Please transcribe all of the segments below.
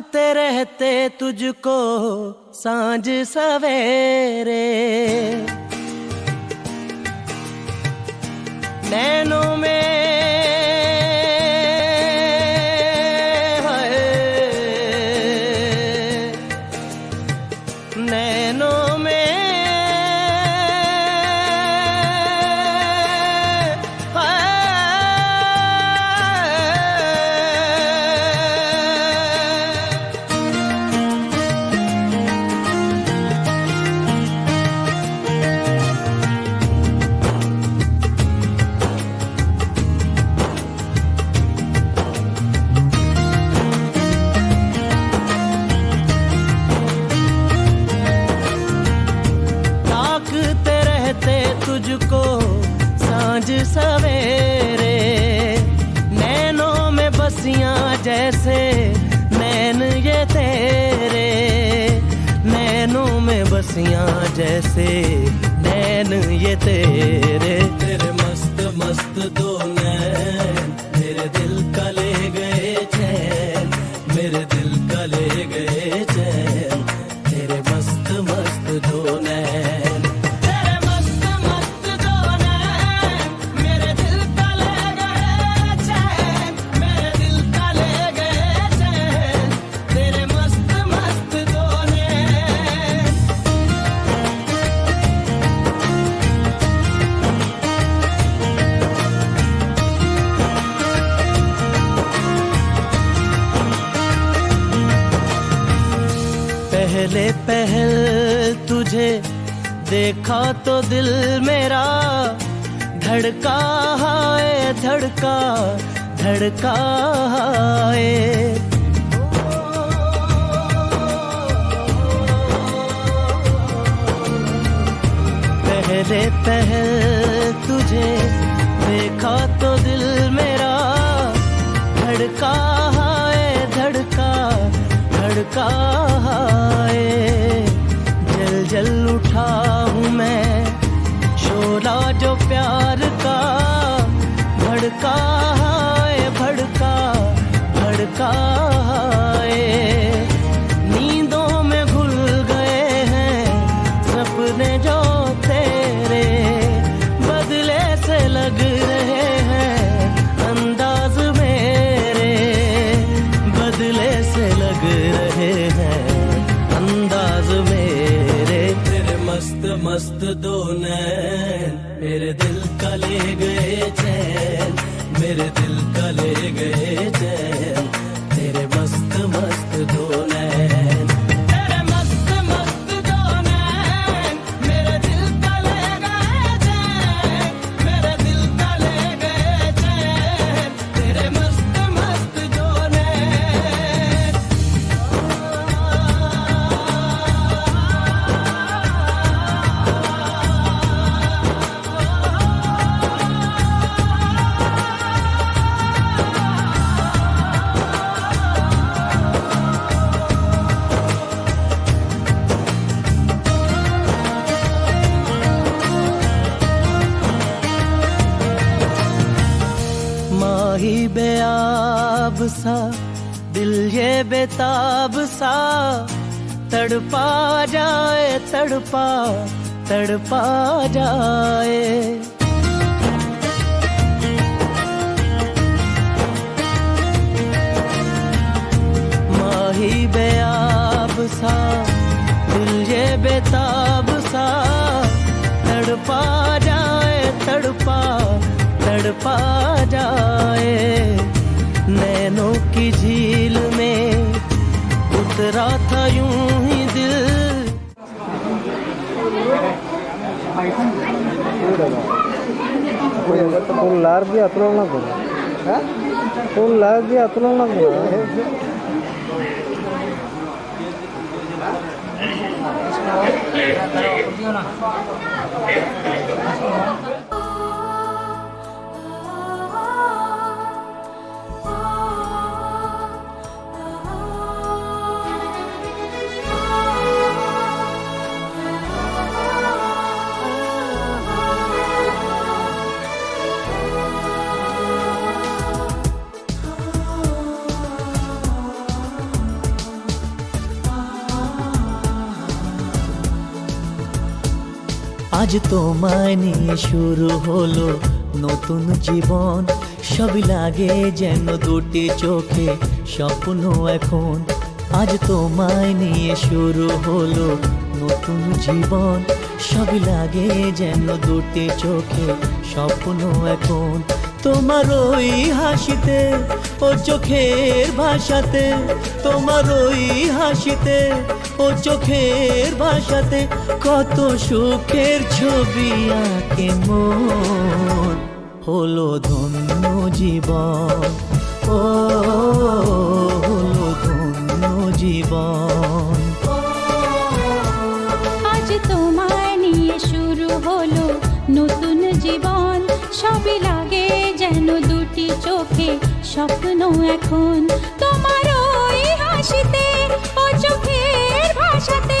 ते रहते तुझको साँझ सवेरे। नैनों में सवेरे नैनों में बसियाँ जैसे नैन ये तेरे नैनों में बसियाँ जैसे नैन ये तेरे। पहले तुझे देखा तो दिल मेरा। धड़का है धड़का धड़का है पहले पहल तुझे देखा तो दिल मेरा। धड़का है नींदों में घुल गए हैं सपने जो तेरे बदले से लग रहे हैं, अंदाज मेरे बदले से लग रहे हैं, अंदाज मेरे। तेरे मस्त मस्त दो नैन, मेरे दिल का ले गए चैन, मेरे दिल का ले गए चैन। दिल बेताब सा। तड़पा जाए तड़पा तड़पा जाए। माही बेआब सा दिल ये बेताब सा। तड़पा जाए तड़पा पा जाए। नैनों की झील में उतरा था यूँ ही दिल। तुम लार भी अतुल करो तुम लार भी करो আজ তোমায় নিয়ে শুরু হলো নতুন জীবন। সবই লাগে যেন দুটি চোখে স্বপ্ন এখন। আজ তোমায় নিয়ে শুরু হলো নতুন জীবন। সবই লাগে যেন দুটি চোখে স্বপ্ন এখন। তোমার ওই হাসিতে ও চোখের ভাষাতে, তোমার ওই হাসিতে, ও চোখের ভাষাতে কত সুখের ছবি আঁকে মন। হলো ধন্য জীবন, ও হলো ধন্য জীবন। আজ তোমায় নিয়ে শুরু হলো নতুন জীবন, সবই লাগে। যেন চোখে স্বপ্ন এখন। তোমার ওই হাসিতে ও চোখের ভাষাতে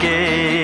gay.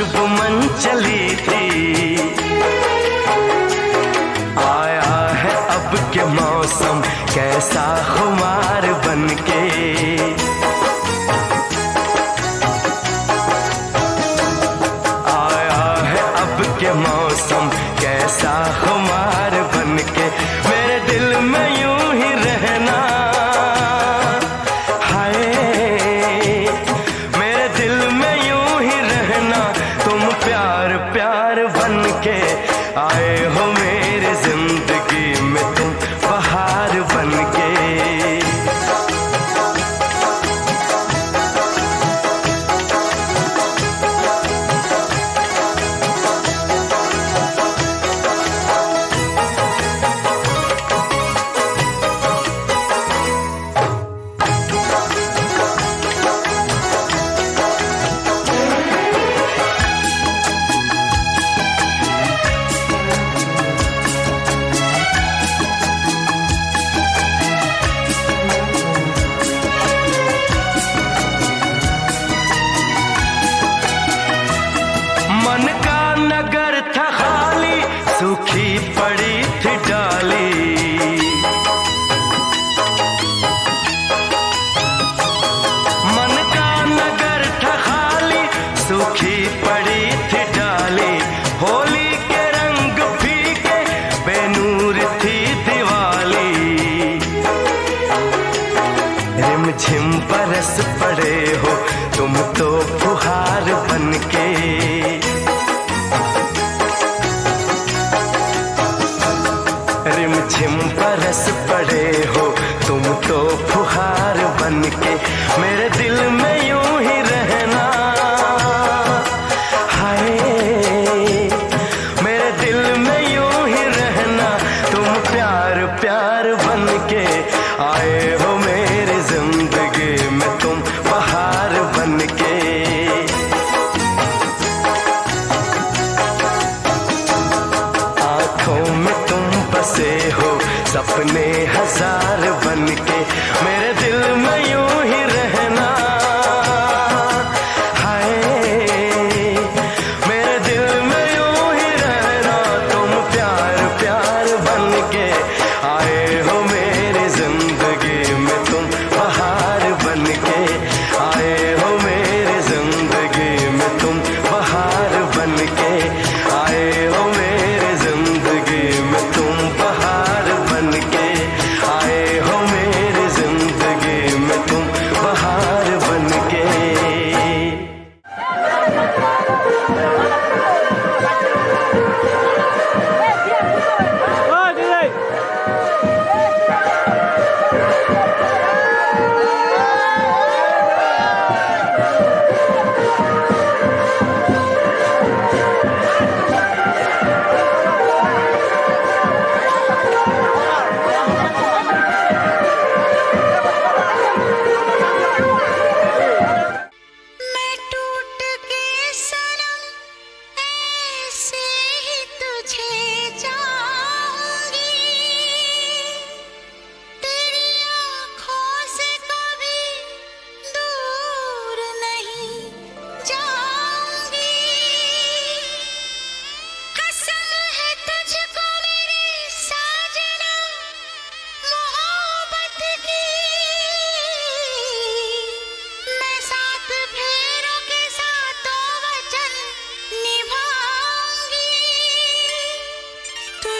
खुशबू पड़े हो तुम तो फुहार बन के में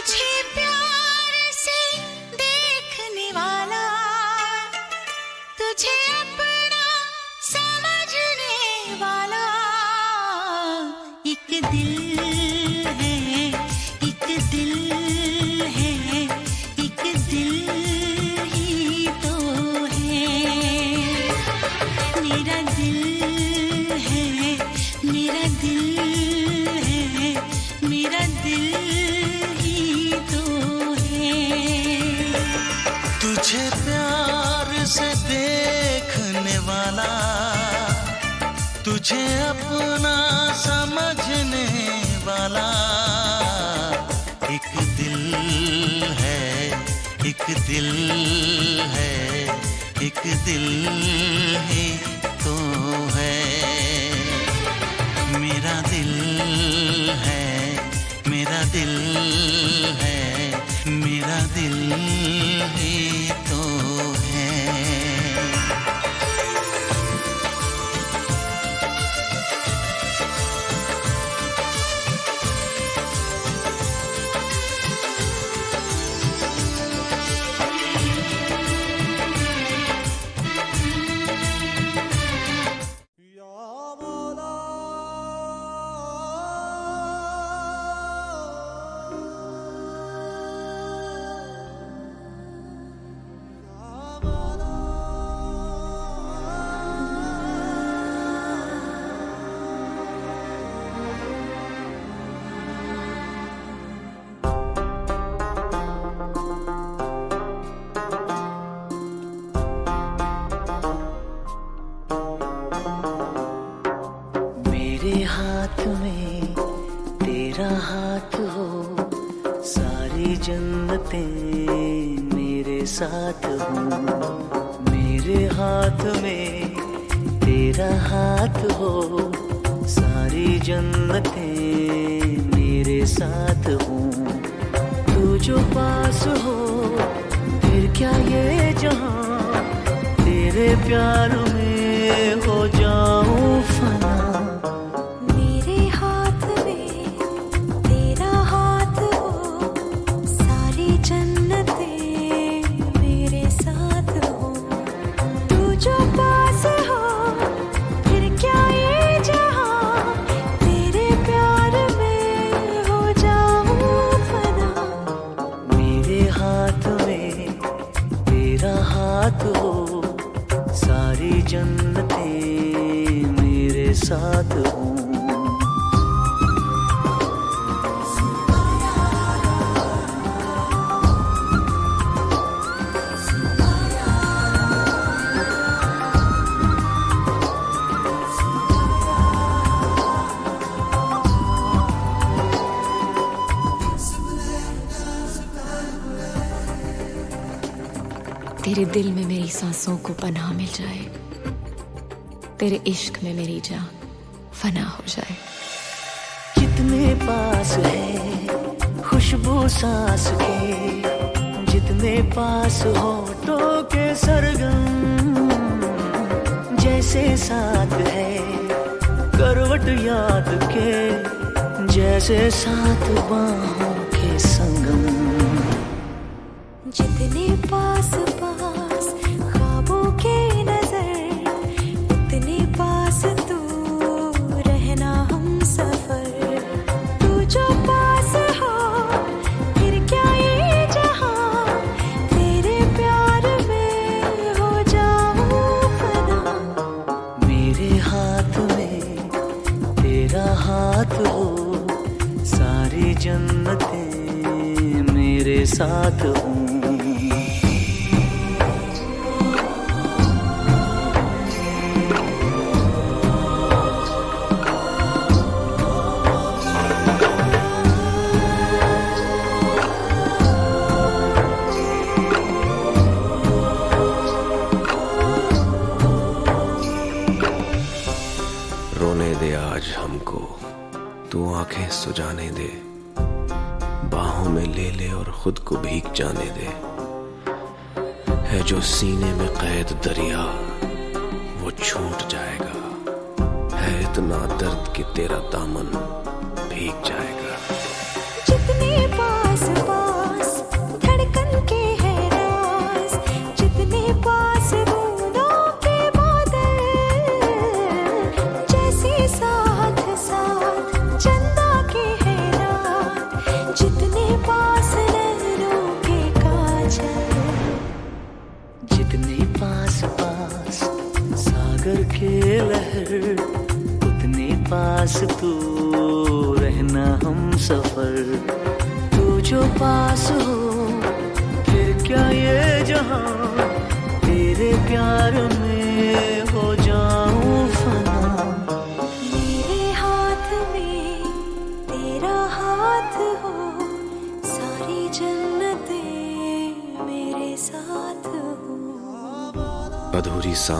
cheap एक दिल है एक दिल ही। जन्नतें मेरे साथ हो। तू जो पास हो, फिर क्या ये जहाँ? तेरे प्यार में हो जाऊँ सांसों को पनाह मिल जाए। तेरे इश्क में मेरी जान फना हो जाए। जितने पास है खुशबू सांस के जितने पास होठों के सरगम जैसे साथ है करवट याद के जैसे साथ बाहों के संगम। जितने पास पास साथ हूँ। रोने दे आज हमको। तू आँखें सुजाने दे। खुद को भीग जाने दे। है जो सीने में कैद दरिया, वो छूट जाएगा। है इतना दर्द कि तेरा दामन भीग जाएगा।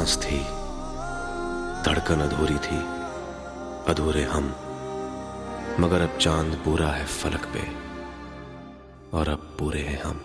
सांस थी, धड़कन अधूरी थी, अधूरे हम, मगर अब चाँद पूरा है फलक पे, और अब पूरे हैं हम।